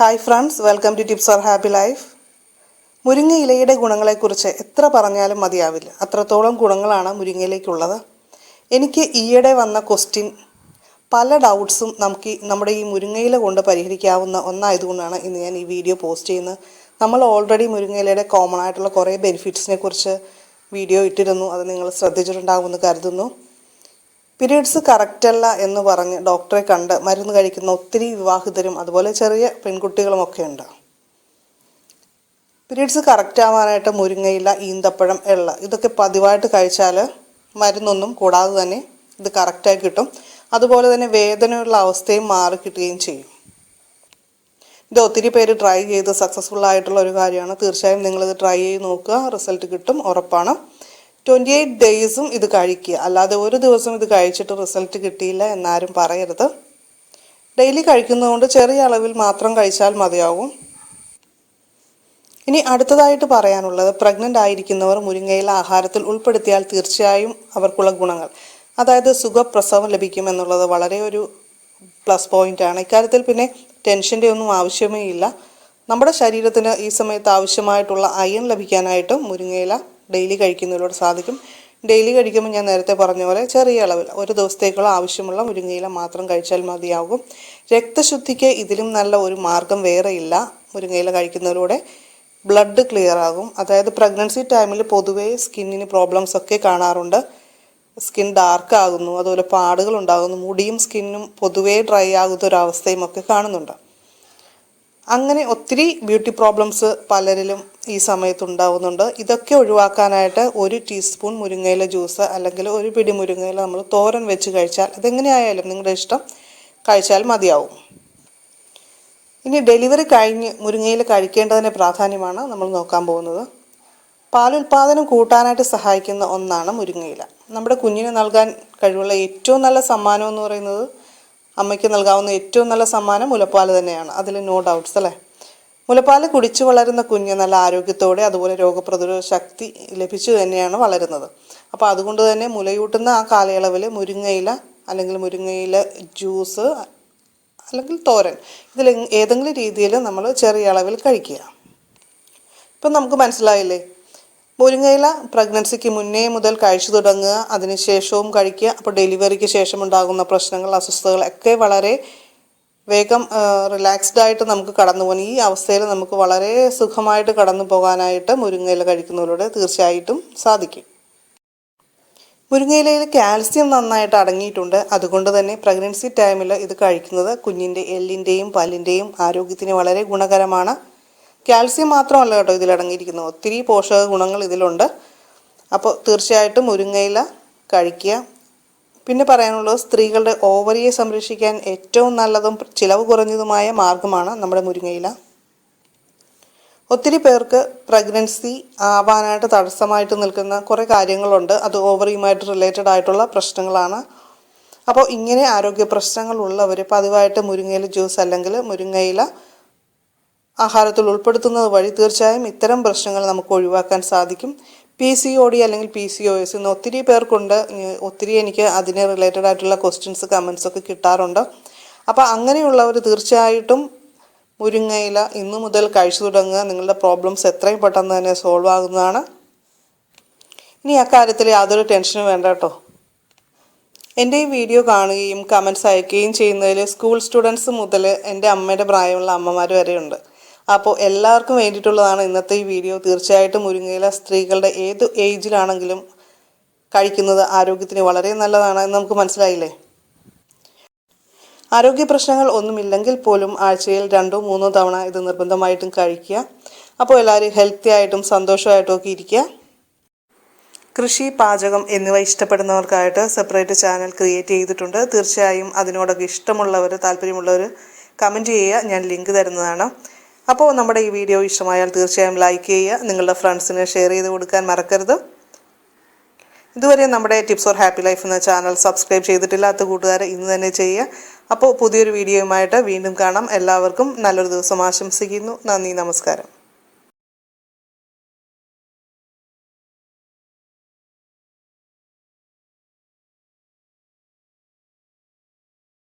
Hi friends welcome to tips or happy life മുരിങ്ങ ഇലയുടെ ഗുണങ്ങളെക്കുറിച്ച് എത്ര പറഞ്ഞാലും മതിയാവില്ല. അത്രത്തോളം ഗുണങ്ങളാണ് മുരിങ്ങയിലേക്കുള്ളത്. എനിക്ക് ഈയിടെ വന്ന ക്വസ്റ്റ്യൻ പല ഡൗട്ട്സും നമുക്ക് നമ്മുടെ ഈ മുരിങ്ങയില കൊണ്ട് പരിഹരിക്കാവുന്ന ഒന്നായതുകൊണ്ടാണ് ഇന്ന് ഞാൻ ഈ വീഡിയോ പോസ്റ്റ് ചെയ്യുന്നത്. നമ്മൾ ഓൾറെഡി മുരിങ്ങയിലയുടെ കോമൺ ആയിട്ടുള്ള കുറേ ബെനിഫിറ്റ്സിനെ കുറിച്ച് വീഡിയോ ഇട്ടിരുന്നു. അത് നിങ്ങൾ ശ്രദ്ധിച്ചിട്ടുണ്ടാകുമെന്ന് കരുതുന്നു. പീരീഡ്സ് അല്ല എന്ന് പറഞ്ഞ് ഡോക്ടറെ കണ്ട് മരുന്ന് കഴിക്കുന്ന ഒത്തിരി വിവാഹിതരും അതുപോലെ ചെറിയ പെൺകുട്ടികളും ഒക്കെ ഉണ്ട് പീരീഡ്സ് കറക്റ്റ് ആവാനായിട്ട് മുരിങ്ങയില ഈന്തപ്പഴം എള്ള ഇതൊക്കെ പതിവായിട്ട് കഴിച്ചാൽ മരുന്നൊന്നും കൂടാതെ തന്നെ ഇത് കറക്റ്റായി കിട്ടും. അതുപോലെ തന്നെ വേദനയുള്ള അവസ്ഥയും മാറി കിട്ടുകയും ചെയ്യും. ഇത് ഒത്തിരി പേര് ട്രൈ ചെയ്ത് സക്സസ്ഫുൾ ആയിട്ടുള്ള ഒരു കാര്യമാണ്. തീർച്ചയായും നിങ്ങളിത് ട്രൈ ചെയ്ത് നോക്കുക. റിസൾട്ട് കിട്ടും. ഉറപ്പാണ്. ട്വന്റി എയ്റ്റ് ഡേയ്സും ഇത് കഴിക്കുക. അല്ലാതെ ഒരു ദിവസം ഇത് കഴിച്ചിട്ട് റിസൾട്ട് കിട്ടിയില്ല എന്നാരും പറയരുത്. ഡെയിലി കഴിക്കുന്നതുകൊണ്ട് ചെറിയ അളവിൽ മാത്രം കഴിച്ചാൽ മതിയാകും ഇനി അടുത്തതായിട്ട് പറയാനുള്ളത് പ്രഗ്നന്റ് ആയിരിക്കുന്നവർ മുരിങ്ങയില ആഹാരത്തിൽ ഉൾപ്പെടുത്തിയാൽ തീർച്ചയായും അവർക്കുള്ള ഗുണങ്ങൾ. അതായത് സുഖപ്രസവം ലഭിക്കുമെന്നുള്ളത് വളരെ ഒരു പ്ലസ് പോയിന്റ് ആണ്. ഇക്കാര്യത്തിൽ പിന്നെ ടെൻഷന്റെ ഒന്നും ആവശ്യമേ ഇല്ല. നമ്മുടെ ശരീരത്തിന് ഈ സമയത്ത് ആവശ്യമായിട്ടുള്ള അയൺ ലഭിക്കാനായിട്ട് മുരിങ്ങയില ഡെയിലി കഴിക്കുന്നതിലൂടെ സാധിക്കും. ഡെയിലി കഴിക്കുമ്പോൾ ഞാൻ നേരത്തെ പറഞ്ഞ പോലെ ചെറിയ അളവിൽ ഒരു ദിവസത്തേക്കുള്ള ആവശ്യമുള്ള മുരിങ്ങയില മാത്രം കഴിച്ചാൽ മതിയാകും. രക്തശുദ്ധിക്ക് ഇതിലും നല്ല ഒരു മാർഗം വേറെയില്ല മുരിങ്ങയില കഴിക്കുന്നതിലൂടെ ബ്ലഡ് ക്ലിയർ ആകും. അതായത് പ്രഗ്നൻസി ടൈമിൽ പൊതുവേ സ്കിന്നിന് പ്രോബ്ലംസ് ഒക്കെ കാണാറുണ്ട്. സ്കിൻ ഡാർക്ക് ആകുന്നു അതുപോലെ പാടുകൾ ഉണ്ടാകുന്നു മുടിയും സ്കിന്നും പൊതുവേ ഡ്രൈ ആകുന്ന ഒരു അവസ്ഥയും ഒക്കെ കാണുന്നുണ്ട്. അങ്ങനെ ഒത്തിരി ബ്യൂട്ടി പ്രോബ്ലംസ് പലരിലും ഈ സമയത്ത് ഉണ്ടാവുന്നുണ്ട് ഇതൊക്കെ ഒഴിവാക്കാനായിട്ട് ഒരു ടീസ്പൂൺ മുരിങ്ങയില ജ്യൂസ് അല്ലെങ്കിൽ ഒരു പിടി മുരിങ്ങയില നമ്മൾ തോരൻ വെച്ച് കഴിച്ചാൽ അതെങ്ങനെയായാലും നിങ്ങളുടെ ഇഷ്ടം കഴിച്ചാൽ മതിയാവും. ഇനി ഡെലിവറി കഴിഞ്ഞ് മുരിങ്ങയില കഴിക്കേണ്ടതിന്റെ പ്രാധാന്യമാണ് നമ്മൾ നോക്കാൻ പോകുന്നത്. പാലുൽപാദനം കൂട്ടാനായിട്ട് സഹായിക്കുന്ന ഒന്നാണ് മുരിങ്ങയില. നമ്മുടെ കുഞ്ഞിന് നൽകാൻ കഴിവുള്ള ഏറ്റവും നല്ല സമ്മാനം എന്ന് പറയുന്നത് അമ്മയ്ക്ക് നൽകാവുന്ന ഏറ്റവും നല്ല സമ്മാനം മുലപ്പാൽ തന്നെയാണ്. അതിൽ നോ ഡൗട്ട്സ് അല്ലേ? മുലപ്പാൽ കുടിച്ചു വളരുന്ന കുഞ്ഞ് നല്ല ആരോഗ്യത്തോടെ അതുപോലെ രോഗപ്രതിരോധ ശക്തി ലഭിച്ചു തന്നെയാണ് വളരുന്നത്. അപ്പോൾ അതുകൊണ്ട് തന്നെ മുലയൂട്ടുന്ന ആ കാലയളവിൽ മുരിങ്ങയില അല്ലെങ്കിൽ മുരിങ്ങയില ജ്യൂസ് അല്ലെങ്കിൽ തോരൻ ഇതിൽ ഏതെങ്കിലും രീതിയിൽ നമ്മൾ ചെറിയ അളവിൽ കഴിക്കുക. ഇപ്പം നമുക്ക് മനസ്സിലായില്ലേ? മുരിങ്ങയില പ്രഗ്നൻസിക്ക് മുന്നേ മുതൽ കഴിച്ചു തുടങ്ങുക അതിനുശേഷവും കഴിക്കുക അപ്പോൾ ഡെലിവറിക്ക് ശേഷം ഉണ്ടാകുന്ന പ്രശ്നങ്ങൾ അസ്വസ്ഥതകൾ ഒക്കെ വളരെ വേഗം റിലാക്സ്ഡ് ആയിട്ട് നമുക്ക് കടന്നു പോകാൻ ഈ അവസ്ഥയിൽ നമുക്ക് വളരെ സുഖമായിട്ട് കടന്നു പോകാനായിട്ട് മുരിങ്ങയില കഴിക്കുന്നതിലൂടെ തീർച്ചയായിട്ടും സാധിക്കും. മുരിങ്ങയിലയിൽ കാൽസ്യം നന്നായിട്ട് അടങ്ങിയിട്ടുണ്ട്. അതുകൊണ്ട് തന്നെ പ്രഗ്നൻസി ടൈമിൽ ഇത് കഴിക്കുന്നത് കുഞ്ഞിന്റെ എല്ലിന്റെയും പല്ലിന്റെയും ആരോഗ്യത്തിന് വളരെ ഗുണകരമാണ്. കാൽസ്യം മാത്രമല്ല കേട്ടോ ഇതിലടങ്ങിയിരിക്കുന്നത് ഒത്തിരി പോഷക ഗുണങ്ങൾ ഇതിലുണ്ട്. അപ്പോൾ തീർച്ചയായിട്ടും മുരിങ്ങയില കഴിക്കുക. പിന്നെ പറയാനുള്ളത് സ്ത്രീകളുടെ ഓവറിയെ സംരക്ഷിക്കാൻ ഏറ്റവും നല്ലതും ചിലവ് കുറഞ്ഞതുമായ മാർഗമാണ് നമ്മുടെ മുരിങ്ങയില. ഒത്തിരി പേർക്ക് പ്രഗ്നൻസി ആവാനായിട്ട് തടസ്സമായിട്ട് നിൽക്കുന്ന കുറേ കാര്യങ്ങളുണ്ട്. അത് ഓവറിയുമായിട്ട് റിലേറ്റഡ് ആയിട്ടുള്ള പ്രശ്നങ്ങളാണ്. അപ്പോൾ ഇങ്ങനെ ആരോഗ്യ പ്രശ്നങ്ങളുള്ളവർ പതിവായിട്ട് മുരിങ്ങയില ജ്യൂസ് അല്ലെങ്കിൽ മുരിങ്ങയില ആഹാരത്തിൽ ഉൾപ്പെടുത്തുന്നത് വഴി തീർച്ചയായും ഇത്തരം പ്രശ്നങ്ങൾ നമുക്ക് ഒഴിവാക്കാൻ സാധിക്കും. പി സി ഒ ഡി അല്ലെങ്കിൽ പി സി ഒ എസ് ഇന്ന് ഒത്തിരി പേർക്കുണ്ട്. ഒത്തിരി എനിക്ക് അതിന് റിലേറ്റഡ് ആയിട്ടുള്ള ക്വസ്റ്റ്യൻസ് കമൻസ് ഒക്കെ കിട്ടാറുണ്ട്. അപ്പോൾ അങ്ങനെയുള്ളവർ തീർച്ചയായിട്ടും മുരിങ്ങയില ഇന്നു മുതൽ കഴിച്ചു തുടങ്ങുക. നിങ്ങളുടെ പ്രോബ്ലംസ് എത്രയും പെട്ടെന്ന് തന്നെ സോൾവ് ആകുന്നതാണ്. ഇനി അക്കാര്യത്തിൽ യാതൊരു ടെൻഷനും വേണ്ട കേട്ടോ. എന്റെ ഈ വീഡിയോ കാണുകയും കമൻസ് അയക്കുകയും ചെയ്യുന്നതിൽ സ്കൂൾ സ്റ്റുഡൻസ് മുതൽ എന്റെ അമ്മയുടെ പ്രായമുള്ള അമ്മമാർ വരെയുണ്ട്. അപ്പോൾ എല്ലാവർക്കും വേണ്ടിയിട്ടുള്ളതാണ് ഇന്നത്തെ ഈ വീഡിയോ. തീർച്ചയായിട്ടും മുരിങ്ങയില സ്ത്രീകളുടെ ഏത് ഏജിലാണെങ്കിലും കഴിക്കുന്നത് ആരോഗ്യത്തിന് വളരെ നല്ലതാണ് എന്ന് നമുക്ക് മനസ്സിലായില്ലേ? ആരോഗ്യ പ്രശ്നങ്ങൾ ഒന്നുമില്ലെങ്കിൽ പോലും ആഴ്ചയിൽ രണ്ടോ മൂന്നോ തവണ ഇത് നിർബന്ധമായിട്ടും കഴിക്കുക. അപ്പോൾ എല്ലാവരും ഹെൽത്തി ആയിട്ടും സന്തോഷമായിട്ടും ഒക്കെ ഇരിക്കുക. കൃഷി പാചകം എന്നിവ ഇഷ്ടപ്പെടുന്നവർക്കായിട്ട് സെപ്പറേറ്റ് ചാനൽ ക്രിയേറ്റ് ചെയ്തിട്ടുണ്ട്. തീർച്ചയായും അതിനോടൊക്കെ ഇഷ്ടമുള്ളവർ താല്പര്യമുള്ളവർ കമന്റ് ചെയ്യുക. ഞാൻ ലിങ്ക് തരുന്നതാണ്. അപ്പോൾ നമ്മുടെ ഈ വീഡിയോ ഇഷ്ടമായാൽ തീർച്ചയായും ലൈക്ക് ചെയ്യുക നിങ്ങളുടെ ഫ്രണ്ട്സിന് ഷെയർ ചെയ്ത് കൊടുക്കാൻ മറക്കരുത്. ഇതുവരെ നമ്മുടെ ടിപ്സ് ഓർ ഹാപ്പി ലൈഫ് എന്ന ചാനൽ സബ്സ്ക്രൈബ് ചെയ്തിട്ടില്ലാത്ത കൂട്ടുകാരെ ഇന്ന് തന്നെ ചെയ്യുക. അപ്പോൾ പുതിയൊരു വീഡിയോയുമായിട്ട് വീണ്ടും കാണാം. എല്ലാവർക്കും നല്ലൊരു ദിവസം ആശംസിക്കുന്നു. നന്ദി നമസ്കാരം.